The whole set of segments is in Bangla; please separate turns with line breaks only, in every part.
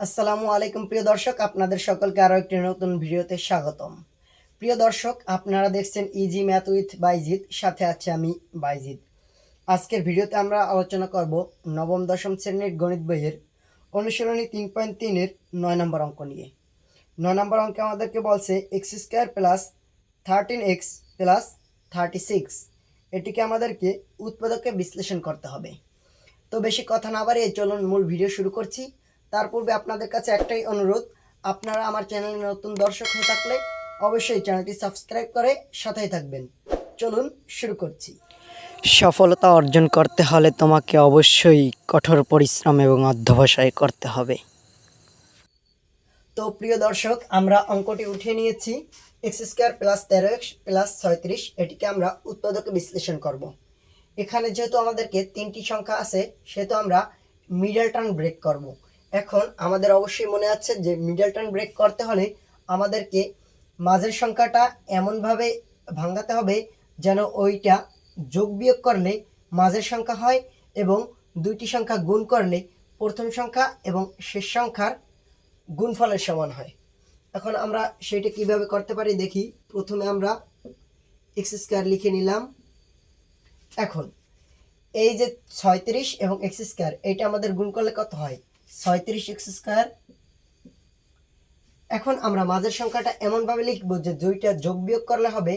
আসসালামু আলাইকুম, প্রিয় দর্শক। আপনাদের সকলকে আরও একটি নতুন ভিডিওতে স্বাগতম। প্রিয় দর্শক, আপনারা দেখছেন ইজি ম্যাথ উইথ বাইজিৎ সাথে আছে আমি বাইজিৎ আজকের ভিডিওতে আমরা আলোচনা করব নবম, দশম শ্রেণির গণিত বইয়ের অনুশীলনী তিন পয়েন্ট তিনের নয় নম্বর অঙ্ক নিয়ে। নয় নম্বর অঙ্কে আমাদেরকে বলছে x square plus thirteen x plus thirty six. এটিকে আমাদেরকে উৎপাদকে বিশ্লেষণ করতে হবে। তো বেশি কথা না বাড়িয়ে চলুন মূল ভিডিও শুরু করছি। তার পূর্বে আপনাদের কাছে একটাই অনুরোধ আপনারা আমার চ্যানেলে নতুন দর্শক হয়ে থাকলে অবশ্যই চ্যানেলটি সাবস্ক্রাইব করে সাথেই থাকবেন। চলুন শুরু করছি। সফলতা অর্জন করতে হলে তোমাকে অবশ্যই কঠোর পরিশ্রম এবং অধ্যবসায় করতে হবে। তো প্রিয় দর্শক আমরা অঙ্কটি উঠিয়ে নিয়েছি। এক্স স্কোয়ার প্লাস তেরো এক্স প্লাস ছয়ত্রিশ এটিকে আমরা উৎপাদকে বিশ্লেষণ করব। এখানে যেহেতু আমাদেরকে তিনটি সংখ্যা আছে সেহেতু আমরা মিডল টার্ন ব্রেক করব। এখন আমাদের অবশ্যই মনে আছে যে মিডল টার্ন ব্রেক করতে হলে আমাদেরকে মাঝের সংখ্যাটা এমনভাবে ভাঙাতে হবে যেন ওইটা যোগ বিয়োগ করলে মাঝের সংখ্যা হয় এবং দুইটি সংখ্যা গুণ করলে প্রথম সংখ্যা এবং শেষ সংখ্যার গুণফলের সমান হয়। এখন আমরা সেটা কীভাবে করতে পারি দেখি। প্রথমে আমরা এক্স স্কোয়ার লিখে নিলাম। এখন এই যে ছয়ত্রিশ এবং এক্স স্কোয়ার এটা আমাদের গুণ করলে কত হয়? ছয়ত্রিশ এক্স স্কোয়ার। এখন আমরা মাঝের সংখ্যাটা এমনভাবে লিখব যে দুইটা যোগ বিয়োগ করলে হবে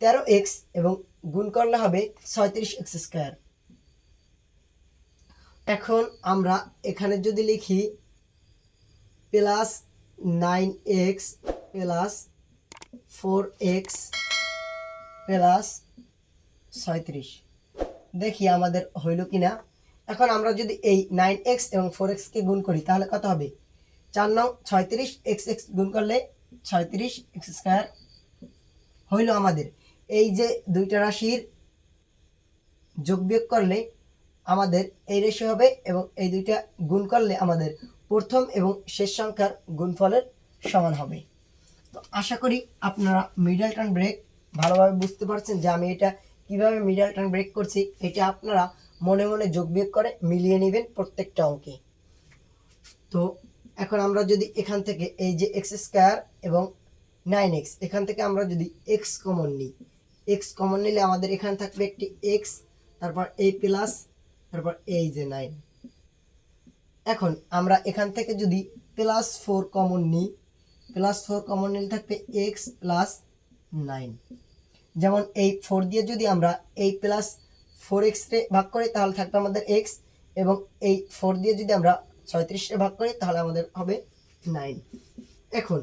তেরো এক্স এবং গুণ করলে হবে ছয়ত্রিশ এক্স স্কোয়ার। এখন আমরা এখানে যদি লিখি plus nine x plus four x plus ছয়ত্রিশ। দেখি আমাদের হইল কি না এখন আমরা যদি এই নাইন এক্স এবং ফোর এক্সকে গুণ করি, তাহলে কত হবে? চার নং ছয়ত্রিশ এক্স এক্স গুণ করলে ছয়ত্রিশ এক্স স্কোয়ার হইল আমাদের। এই যে দুইটা রাশির যোগ বিয়োগ করলে আমাদের এই রেশি হবে এবং এই দুইটা গুণ করলে আমাদের প্রথম এবং শেষ সংখ্যার গুণফলের সমান হবে। তো আশা করি আপনারা মিডল টার্ন ব্রেক ভালোভাবে বুঝতে পারছেন যে আমি এটা কীভাবে মিডল টার্ন ব্রেক করছি, এটা আপনারা মনে মনে যোগ বিয়োগ করে, মিলিয়ে নেবেন প্রত্যেকটা অঙ্কে। তো এখন আমরা যদি এখান থেকে এই যে এক্স স্কোয়ার এবং নাইন এক্স, এখান থেকে আমরা যদি এক্স কমন নিই, এক্স কমন নিলে আমাদের এখানে থাকবে একটি এক্স, তারপর এই প্লাস, তারপর এই যে নাইন। এখন আমরা এখান থেকে যদি প্লাস ফোর কমন নিই, প্লাস ফোর কমন নিলে থাকবে এক্স প্লাস নাইন। যেমন এই ফোর দিয়ে যদি আমরা এই প্লাস ফোর এক্সে ভাগ করি তাহলে থাকবে আমাদের এক্স এবং এই ফোর দিয়ে যদি আমরা ছয়ত্রিশে ভাগ করি তাহলে আমাদের হবে নাইন এখন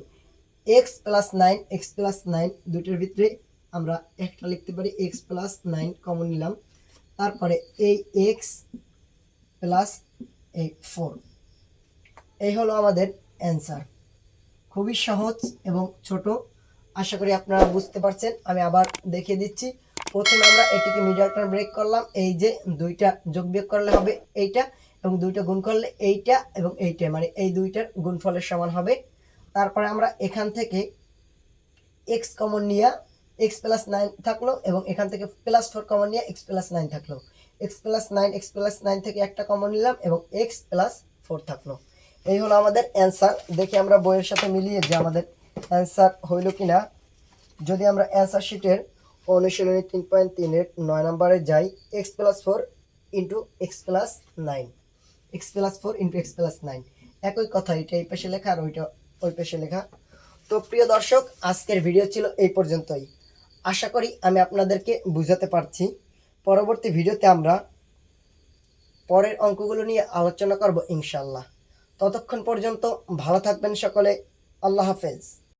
x plus nine x plus nine দুইটার ভিতরে আমরা একটা লিখতে পারি এক্স প্লাস নাইন কমন নিলাম। তারপরে এই এক্স প্লাস এই ফোর এই হলো আমাদের অ্যান্সার খুবই সহজ এবং ছোট। আশা করি আপনারা বুঝতে পারছেন। আমি আবার দেখিয়ে দিচ্ছি। প্রথমে আমরা এটিকে মিডল টার্ম ব্রেক করলাম। এই যে দুইটা যোগ বিয়োগ করলে হবে এইটা এবং দুইটা গুণ করলে এইটা এবং এইটা মানে এই দুইটার গুণফলের সমান হবে। তারপরে আমরা এখান থেকে এক্স কমন নিয়ে এক্স প্লাস নাইন থাকল এবং এখান থেকে প্লাস ফোর কমন নিয়ে এক্স প্লাস নাইন থাকল। X plus nine x plus nine থেকে একটা কমন নিলাম এবং এক্স প্লাস ফোর থাকল। এই হলো আমাদের অ্যান্সার দেখি আমরা বইয়ের সাথে মিলিয়ে যে আমাদের অ্যান্সার হইল কি না যদি আমরা অ্যান্সার শিটের অনুশীলনী তিন পয়েন্ট তিনের নয় নম্বরে যাই x plus four into x plus nine x plus four into x plus nine একই কথা, এটা এই পাশে লেখা আর ওইটা ওই পাশে লেখা। তো প্রিয় দর্শক, আজকের ভিডিও ছিল এই পর্যন্তই। আশা করি আমি আপনাদেরকে বুঝাতে পারছি। পরবর্তী ভিডিওতে আমরা পরের অঙ্কগুলো নিয়ে আলোচনা করব ইনশাল্লাহ ততক্ষণ পর্যন্ত ভালো থাকবেন সকলে। আল্লাহ হাফেজ।